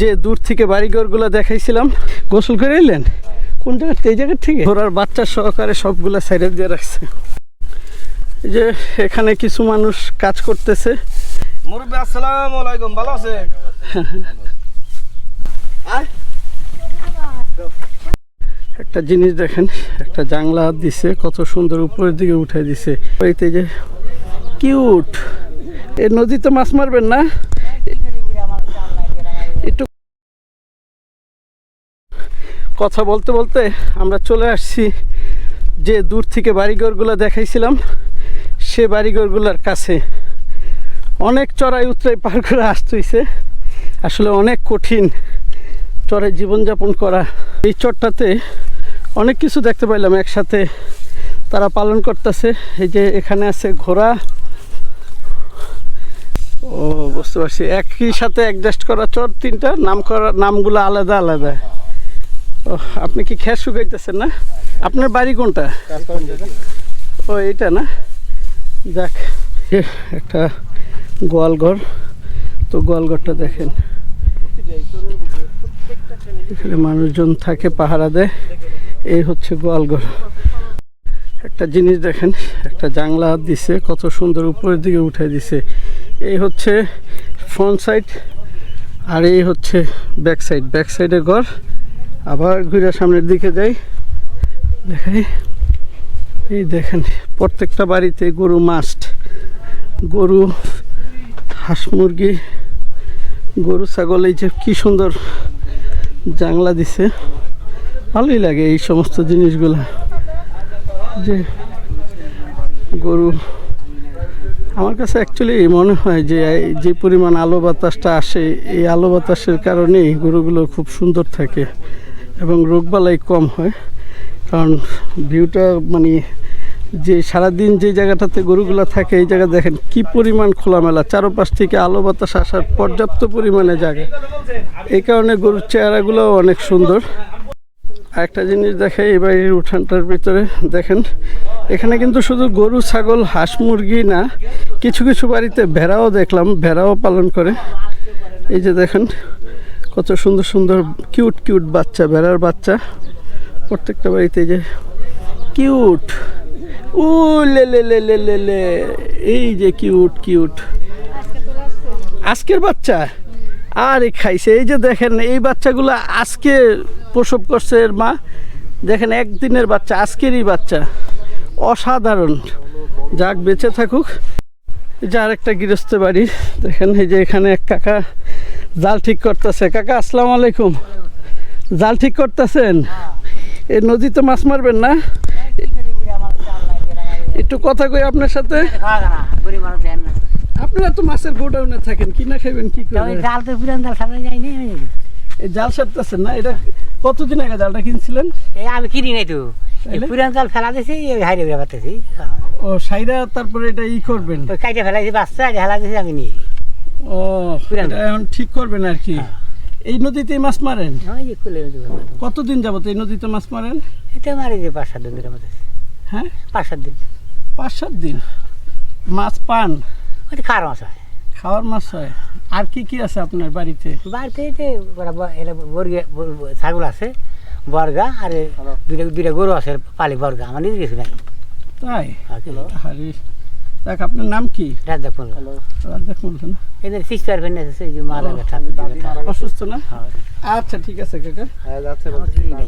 যে দূর থেকে বাড়িঘরগুলো দেখাইছিলাম গোসল করে এলেন? কোন জায়গা এই জায়গার থেকে? ঘোড়ার বাচ্চা সহকারে সবগুলা সাইডে দিয়ে রাখছে। যে এখানে কিছু মানুষ কাজ করতেছে। মুরব্বী আসসালামু আলাইকুম ভালো আছেন? একটা জিনিস দেখেন একটা জাংলা দিছে কত সুন্দর উপরের দিকে উঠে দিছে। বাড়িতে যে কিউট। এ নদীতে মাছ মারবেন না? একটু কথা বলতে বলতে আমরা চলে আসছি যে দূর থেকে বাড়িঘরগুলো দেখাইছিলাম, সে বাড়িঘরগুলোর কাছে। অনেক চড়াই উতরাই পার করে আসতে হইছে। আসলে অনেক কঠিন চরে জীবনযাপন করা। এই চরটাতে অনেক কিছু দেখতে পাইলাম একসাথে। তারা পালন করতেছে। এই যে এখানে আছে ঘোড়া ও, বুঝতে পারছি। একই সাথে অ্যাডজাস্ট করা চর তিনটা, নাম করা, নামগুলো আলাদা আলাদা। ও আপনি কি খের শুকাইতেছেন না? আপনার বাড়ি কোনটা? ও, এইটা না? যাক একটা গোয়ালঘর। তো গোয়ালঘরটা দেখেন। এখানে মানুষজন থাকে, পাহারা দেয়। এই হচ্ছে গোয়ালঘর। একটা জিনিস দেখেন, একটা জাংলা দিছে, কত সুন্দর উপরের দিকে উঠে দিছে। এই হচ্ছে ফ্রন্ট সাইড আর এই হচ্ছে ব্যাক সাইড ব্যাক সাইডে ঘর। আবার ঘুরে সামনের দিকে যাই। দেখাই। এই দেখেন, প্রত্যেকটা বাড়িতে গরু মাস্ট গরু, হাঁস মুরগি, গরু, ছাগল, এই যে কী সুন্দর জাংলা দিছে। ভালোই লাগে এই সমস্ত জিনিসগুলা। যে গরু আমার কাছে অ্যাকচুয়ালি মনে হয় যে যে পরিমাণ আলো বাতাসটা আসে, এই আলো বাতাসের কারণেই গরুগুলো খুব সুন্দর থাকে এবং রোগবালাই কম হয়। কারণ ভিউটা মানে যে সারাদিন যে জায়গাটাতে গরুগুলো থাকে, এই জায়গা দেখেন কি পরিমাণ খোলামেলা। চারোপাশ থেকে আলো বাতাস আসার পর্যাপ্ত পরিমাণে জায়গা। এই কারণে গরুর চেহারাগুলো অনেক সুন্দর। একটা জিনিস দেখে এই বাড়ির উঠানটার ভিতরে দেখেন, এখানে কিন্তু শুধু গরু, ছাগল, হাঁস, মুরগি না, কিছু কিছু বাড়িতে ভেড়াও দেখলাম, ভেড়াও পালন করে। এই যে দেখেন, কত সুন্দর সুন্দর কিউট কিউট বাচ্চা, ভেড়ার বাচ্চা। প্রত্যেকটা বাড়িতে যে কিউট। ও লে লে লে লে লে, এই যে কিউট কিউট। আজকের বাচ্চা? আরে খাইছে, এই যে দেখেন, এই বাচ্চাগুলো আজকে প্রসব করছে এর মা। দেখেন, একদিনের বাচ্চা, আজকেরই বাচ্চা। অসাধারণ। যাক, বেঁচে থাকুক। যে আরেকটা গৃহস্থ বাড়ি। দেখেন, এই যে এখানে এক কাকা জাল ঠিক করতেছে। কাকা, আসসালামু আলাইকুম। জাল ঠিক করতেছেন? এই নদীতে মাছ মারবেন না? একটু কথা কই আপনার সাথে? আপনারা তো মাছের গোডাউনে থাকেন কি না খাইবেন কি করবেন? জাল তো পুরান জাল সামনে যায়নি এই জাল সারতেছেন না এটা কতদিন আগে জালটা কিনছিলেন? এই আমি কিনি নাই তো। পুরান জাল ফেলা দিছি এই হাইরে বেড়া পাতেছি ও সাইরা তারপরে এটা ই করবেন? কাইটে ফেলাইছি বাচ্চা হেলা দিছি আমি নিয়ে। ও পুরান এখন ঠিক করবেন আর কি। হ্যাঁ। এই নদীতে মাছ মারেন? কতদিন যাবত এই নদীতে মাছ মারেন? এটা মারি যে পাঁচ সাত দিন হ্যাঁ? পাঁচ সাত দিন। পাঁচ সাত দিন। মাছ পান? ওই খাওয়ার মাছ হয়? খাওয়ার মাছ হয়। আর কি কি আছে আপনার বাড়িতে? বাড়িতে ছাগল আছে বর্গা আর দুইটা দুইটা গরু আছে পালি বর্গা। আমার নিজে কিছু নাই। তাই? আরে আরে দেখ আপনার নাম কি? রাজা ফোন রাজ্জাক বলছেন এদের সিস্টার ফেন আছে এই যে মারা ঠাকুর অসুস্থ না? আচ্ছা ঠিক আছে কাকা। কিছু নাই।